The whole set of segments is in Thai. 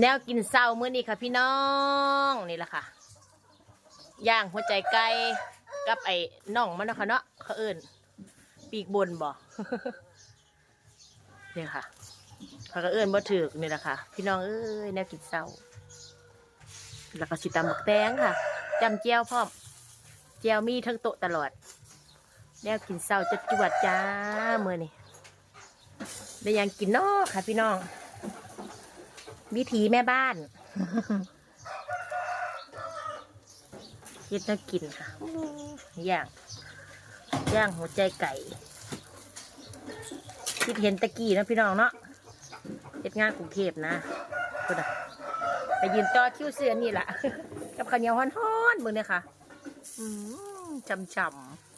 แนวกินเศร้ามื้อนี้ค่ะพี่น้องนี่แหละค่ะย่างหัวใจไก่กับไอ้น่องมันนาะคะเนาะเขาเอิ้นปีกบนบ่เนี่ยค่ะเขาก็เอิ้นบ่ถึกนี่แหละค่ะ พี่น้องเอ้ยแนวกินเศร้า แล้วก็สิตำบักแตงค่ะจำเจียวพร้อมเจียวมีทั้งโต๊ะตลอด แนวกินเศร้าจะจวดจ้ามื้อนี้ได้ยังกินนาะค่ะพี่น้อง วิถีแม่บ้านเฮ็ดน่ากินค่ะย่างย่างหัวใจไก่คิดเห็นตะกี้นะพี่น้องเนาะเฮ็ดงานกรุงเทพนะพุ่นน่ะไปยืนต่อคิวเสือนี่แหละกับข้าวเหนียวฮ้อนๆมึงเนี่ยค่ะอืมจำๆ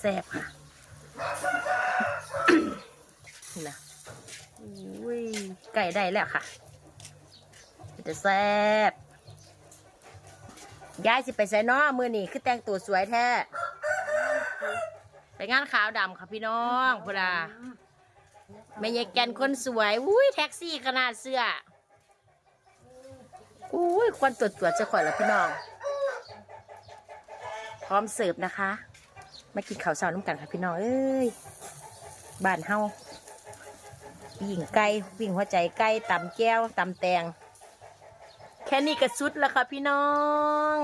แซ่บค่ะนี่นะ อุ้ยไก่ได้แล้วค่ะจะแซ่บยายสิไปใส่น้อมือนี่คือแต่งตัวสวยแท้ไปงานขาวดำค่ะพี่น้องพุดาแม่ยายแกนคนสวยอุ้ยแท็กซี่ขนาดเสื้ออุ้ยควันตรวจตรวจจะข่อยแล้วพี่น้อง พร้อมเสิร์ฟนะคะ มากินข้าวเช้าน้ำกันค่ะพี่น้องเอ้ยบ้านเฮา วิ่งไก่วิ่งหัวใจไก่ตำแก้วตำแตง แค่นี้ก็สุดแล้วค่ะพี่น้อง